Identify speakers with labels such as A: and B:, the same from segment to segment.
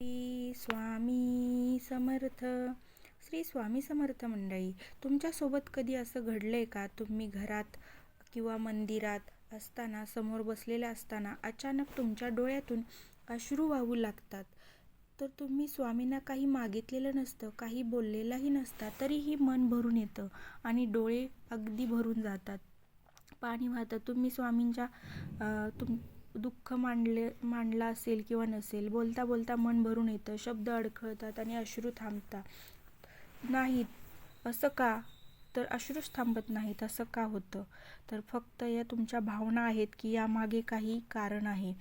A: श्री स्वामी समर्थ. श्री स्वामी समर्थ मंडळी तुमच्यासोबत कधी असं घडलं आहे का? तुम्ही घरात किंवा मंदिरात असताना समोर बसलेल्या असताना अचानक तुमच्या डोळ्यातून अश्रू वाहू लागतात? तर तुम्ही स्वामींना काही मागितलेलं नसतं काही बोललेलंही नसता तरीही मन भरून येतं आणि डोळे अगदी भरून जातात. पाणी वाहतं. तुम्ही स्वामींच्या तुम दुःख मांडले मांडला असेल किंवा नसेल बोलता बोलता मन भरून येतं शब्द अडखळतात आणि अश्रू थांबतात. नाहीत असं का? तर अश्रूच थांबत नाहीत असं का होतं? तर फक्त या तुमच्या भावना आहेत की यामागे काही कारण आहे.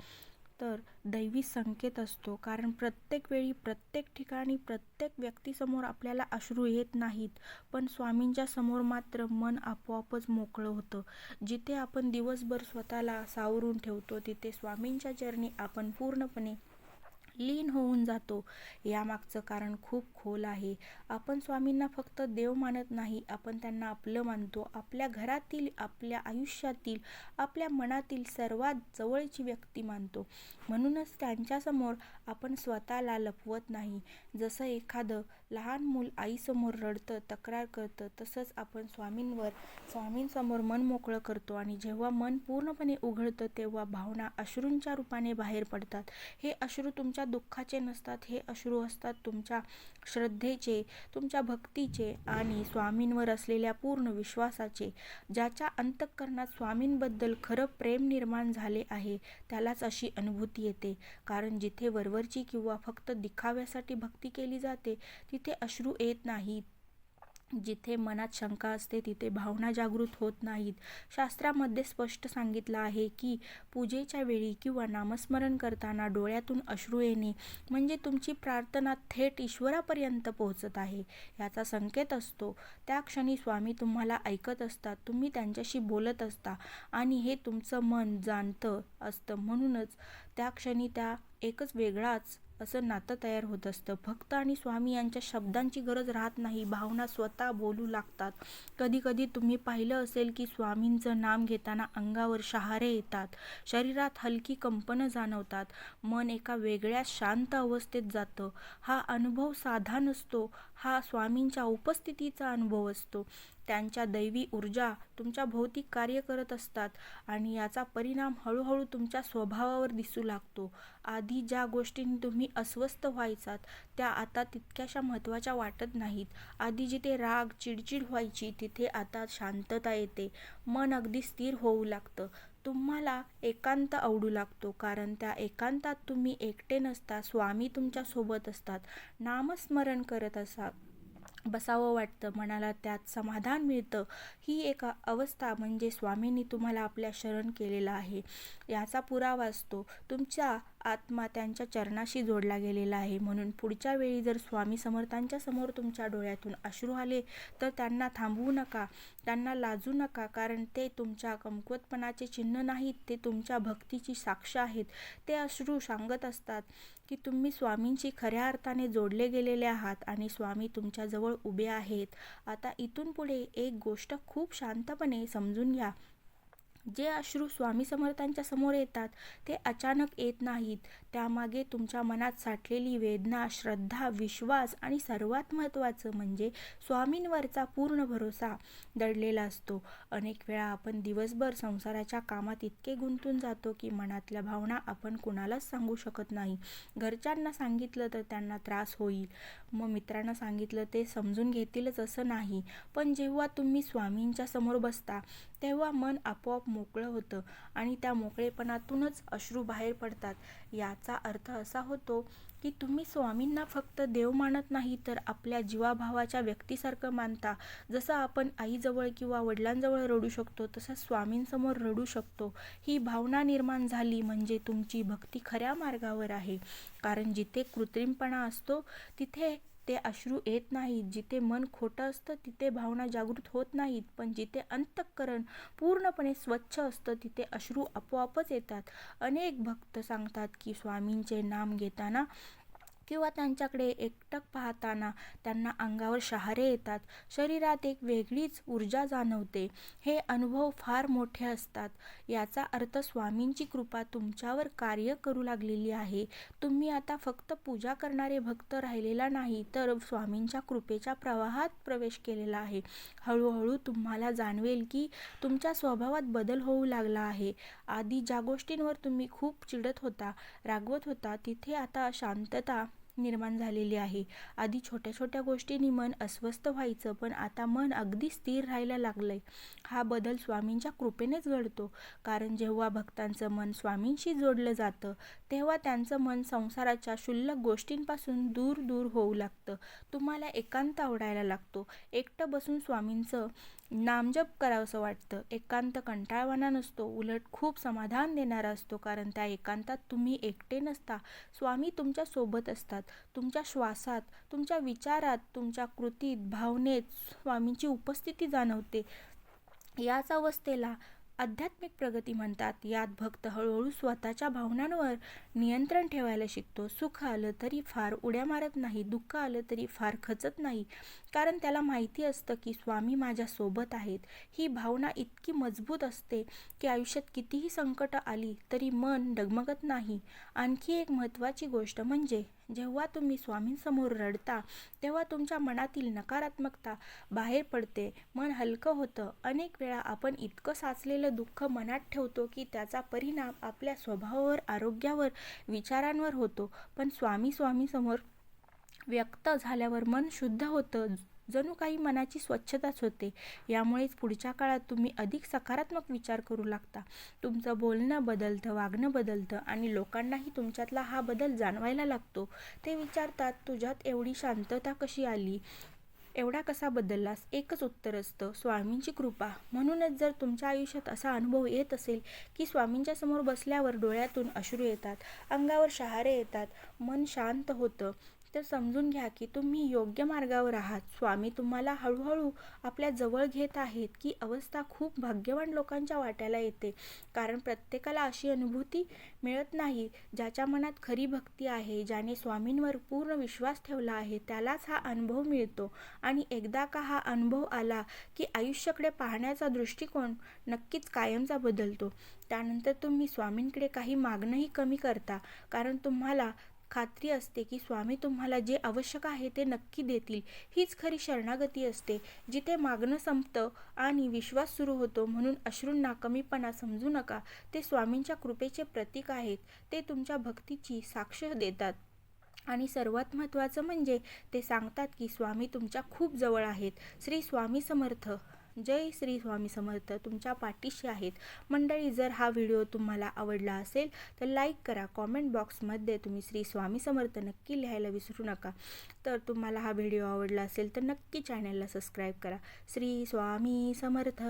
A: तर दैवी संकेत असतो. कारण प्रत्येक वेळी प्रत्येक ठिकाणी प्रत्येक व्यक्तीसमोर आपल्याला अश्रू येत नाहीत. पण स्वामींच्या समोर मात्र मन आपोआपच मोकळं होतं. जिथे आपण दिवसभर स्वतःला सावरून ठेवतो तिथे स्वामींच्या चरणी आपण पूर्णपणे लीन होऊन जातो. यामागचं कारण खूप खोल आहे. आपण स्वामींना फक्त देव मानत नाही. आपण त्यांना आपलं मानतो. आपल्या घरातील आपल्या आयुष्यातील आपल्या मनातील सर्वात जवळची व्यक्ती मानतो. म्हणूनच त्यांच्यासमोर आपण स्वतःला लपवत नाही. जसं एखादं लहान मूल आईसमोर रडतं तक्रार करतं तसंच आपण स्वामींवर स्वामींसमोर मन मोकळं करतो आणि जेव्हा मन पूर्णपणे उघडतं तेव्हा भावना अश्रूंच्या रूपाने बाहेर पडतात. हे अश्रू तुमच्या दुःखाचे नसतात हे अश्रू असतात तुमच्या श्रद्धेचे तुमच्या भक्तीचे आणि स्वामींवर असलेल्या पूर्ण विश्वासाचे. ज्याच्या अंतःकरणात स्वामींबद्दल खरं प्रेम निर्माण झाले आहे त्यालाच अशी अनुभूती येते. कारण जिथे वरवरची किंवा फक्त दिखाव्यासाठी भक्ती केली जाते तिथे अश्रू येत नाहीत. जिथे मनात शंका असते तिथे भावना जागृत होत नाहीत. शास्त्रामध्ये स्पष्ट सांगितलं आहे की पूजेच्या वेळी किंवा नामस्मरण करताना डोळ्यातून अश्रू येणे म्हणजे तुमची प्रार्थना थेट ईश्वरापर्यंत पोहोचत आहे याचा संकेत असतो. त्या क्षणी स्वामी तुम्हाला ऐकत असतात तुम्ही त्यांच्याशी बोलत असता आणि हे तुमचं मन जाणतं असतं म्हणूनच त्या क्षणी त्या एकच वेगळाच असं नातं तयार होत असतं. भक्त आणि स्वामी यांच्या शब्दांची गरज राहत नाही. भावना स्वतः बोलू लागतात. कधी कधी तुम्ही पाहिलं असेल की स्वामींचं नाम घेताना अंगावर शहारे येतात. शरीरात हलकी कंपनं जाणवतात. मन एका वेगळ्या शांत अवस्थेत जातं. हा अनुभव साधा नसतो. हा स्वामींच्या उपस्थितीचा अनुभव असतो. त्यांच्या दैवी ऊर्जा तुमच्या भौतिक कार्य करत असतात आणि याचा परिणाम हळूहळू तुमच्या स्वभावावर दिसू लागतो. आधी ज्या गोष्टींनी तुम्ही अस्वस्थ व्हायचात त्या आता तितक्याशा महत्त्वाच्या वाटत नाहीत. आधी जिथे राग चिडचिड व्हायची तिथे आता शांतता येते. मन अगदी स्थिर होऊ लागतं. तुम्हाला एकांत आवडू लागतो. कारण त्या एकांतात तुम्ही एकटे नसता स्वामी तुमच्यासोबत असतात. नामस्मरण करत असा बसावं वाटतं मनाला त्यात समाधान मिळतं. ही एक अवस्था म्हणजे स्वामींनी तुम्हाला आपल्या शरण केलेला आहे. याचा पुरावा असतो. तुमच्या आत्मा त्यांच्या चरणाशी जोडला गेलेला आहे. म्हणून पुढच्या वेळी जर स्वामी समर्थांच्या समोर तुमच्या डोळ्यातून अश्रू आले तर त्यांना थांबवू नका. त्यांना लाजू नका कारण ते तुमच्या कमकुवतपणाचे चिन्ह नाहीत. ते तुमच्या भक्तीची साक्ष आहेत. ते अश्रू सांगत असतात. की तुम्ही स्वामींशी खऱ्या अर्थाने जोडले गेलेले आहात आणि स्वामी तुमच्याजवळ उभे आहेत. आता इथून पुढे एक गोष्ट खूप शांतपणे समजून घ्या. जे अश्रू स्वामी समर्थांच्या समोर येतात ते अचानक येत नाहीत. त्यामागे तुमच्या मनात साठलेली वेदना श्रद्धा विश्वास आणि सर्वात महत्त्वाचं म्हणजे स्वामींवरचा पूर्ण भरोसा दडलेला असतो. अनेक वेळा आपण दिवसभर संसाराच्या कामात इतके गुंतून जातो की मनातल्या भावना आपण कुणालाच सांगू शकत नाही. घरच्यांना सांगितलं तर त्यांना त्रास होईल. मग मित्रांना सांगितलं ते समजून घेतीलच असं नाही. पण जेव्हा तुम्ही स्वामींच्या समोर बसता तेव्हा मन आपोआप मोकळं होतं आणि त्या मोकळेपणातूनच अश्रू बाहेर पडतात. यात याचा अर्थ असा होतो की तुम्ही स्वामींना फक्त देव मानत नाही तर आपल्या जीवाभावाच्या व्यक्तीसारखं मानता. जसं आपण आईजवळ किंवा वडिलांजवळ रडू शकतो तसं स्वामींसमोर रडू शकतो. ही भावना निर्माण झाली म्हणजे तुमची भक्ती खऱ्या मार्गावर आहे. कारण जिथे कृत्रिमपणा असतो तिथे ते अश्रू येत नाहीत. जिथे मन खोटं असतं तिथे भावना जागृत होत नाहीत. पण जिथे अंतःकरण पूर्णपणे स्वच्छ असतं तिथे अश्रू आपोआपच येतात. अनेक भक्त सांगतात की स्वामींचे नाम घेताना किंवा त्यांच्याकडे एकटक पाहताना त्यांना अंगावर शहारे येतात. शरीरात एक वेगळीच ऊर्जा जाणवते. हे अनुभव फार मोठे असतात. याचा अर्थ स्वामींची कृपा तुमच्यावर कार्य करू लागलेली आहे. तुम्ही आता फक्त पूजा करणारे भक्त राहिलेला नाही तर स्वामींच्या कृपेच्या प्रवाहात प्रवेश केलेला आहे. हळूहळू तुम्हाला जाणवेल की तुमच्या स्वभावात बदल होऊ लागला आहे. आधी ज्या गोष्टींवर तुम्ही खूप चिडत होता रागवत होता तिथे आता शांतता निर्माण झालेली आहे. आधी छोट्या छोट्या गोष्टींनी मन अस्वस्थ व्हायचं पण आता मन अगदी स्थिर राहायला लागलंय. हा बदल स्वामींच्या कृपेनेच घडतो. कारण जेव्हा भक्तांचं मन स्वामींशी जोडलं जातं तेव्हा त्यांचं मन संसाराच्या क्षुल्लक गोष्टींपासून दूर दूर होऊ लागतं. तुम्हाला एकांत आवडायला लागतो. एकटं बसून स्वामींचं नामजप करावंसं वाटतं. एकांत कंटाळवाना नसतो. उलट खूप समाधान देणारा असतो कारण त्या एकांतात तुम्ही एकटे नसता. स्वामी तुमच्यासोबत असतात. तुमच्या श्वासात तुमच्या विचारात तुमच्या कृतीत भावनेत स्वामींची उपस्थिती जाणवते. याच अवस्थेला आध्यात्मिक प्रगती म्हणतात. यात भक्त हळूहळू स्वतःच्या भावनांवर नियंत्रण ठेवायला शिकतो. सुख आलं तरी फार उड्या मारत नाही दुःख आलं तरी फार खचत नाही. कारण त्याला माहिती असतं की स्वामी माझ्या सोबत आहेत. ही भावना इतकी मजबूत असते की आयुष्यात कितीही संकट आली तरी मन डगमगत नाही. आणखी एक महत्त्वाची गोष्ट म्हणजे जेव्हा तुम्ही स्वामींसमोर रडता तेव्हा तुमच्या मनातील नकारात्मकता बाहेर पडते. मन हलकं होतं. अनेक वेळा आपण इतकं साचलेलं दुःख मनात ठेवतो की त्याचा परिणाम आपल्या स्वभावावर आरोग्यावर विचारांवर होतो. पण स्वामी स्वामीसमोर व्यक्त झाल्यावर मन शुद्ध होतं. जणू काही मनाची स्वच्छताच होते. यामुळेच पुढच्या काळात तुम्ही अधिक सकारात्मक विचार करू लागता. तुमचं बोलणं बदलतं वागणं बदलतं आणि लोकांनाही तुमच्यातला हा बदल जाणवायला लागतो. ते विचारतात तुझ्यात एवढी शांतता कशी आली? एवढा कसा बदललास? एकच उत्तर असतं स्वामींची कृपा. म्हणूनच जर तुमच्या आयुष्यात असा अनुभव येत असेल की स्वामींच्या समोर बसल्यावर डोळ्यातून अश्रू येतात अंगावर शहारे येतात मन शांत होतं तर समजून घ्या की तुम्ही योग्य मार्गावर आहात. स्वामी तुम्हाला हळूहळू आपल्या जवळ घेत आहेत की अवस्था खूप भाग्यवान लोकांच्या वाट्याला येते. कारण प्रत्येकाला अशी अनुभूती मिळत नाही ज्याच्या मनात खरी भक्ती आहे ज्याने स्वामींवर पूर्ण विश्वास ठेवला आहे त्यालाच हा अनुभव मिळतो. आणि एकदा का हा अनुभव आला की आयुष्याकडे पाहण्याचा दृष्टिकोन नक्कीच कायमचा बदलतो. त्यानंतर तुम्ही स्वामींकडे काही मागणंही कमी करता. कारण तुम्हाला खात्री असते की स्वामी तुम्हाला जे आवश्यक आहे ते नक्की देतील. हीच खरी शरणागती असते. जिथे मागणं संपतं आणि विश्वास सुरू होतो म्हणून अश्रूंना कमीपणा समजू नका ते स्वामींच्या कृपेचे प्रतीक आहेत. ते तुमच्या भक्तीची साक्ष देतात. आणि सर्वात महत्त्वाचं म्हणजे ते सांगतात की स्वामी तुमच्या खूप जवळ आहेत. श्री स्वामी समर्थ. जय श्री स्वामी समर्थ. तुमच्या पाठीशी आहेत. मंडळी जर हा व्हिडिओ तुम्हाला आवडला असेल तर लाईक करा. कॉमेंट बॉक्समध्ये तुम्ही श्री स्वामी समर्थ नक्की लिहायला विसरू नका. तर तुम्हाला हा व्हिडिओ आवडला असेल तर नक्की चॅनलला सबस्क्राईब करा. श्री स्वामी समर्थ.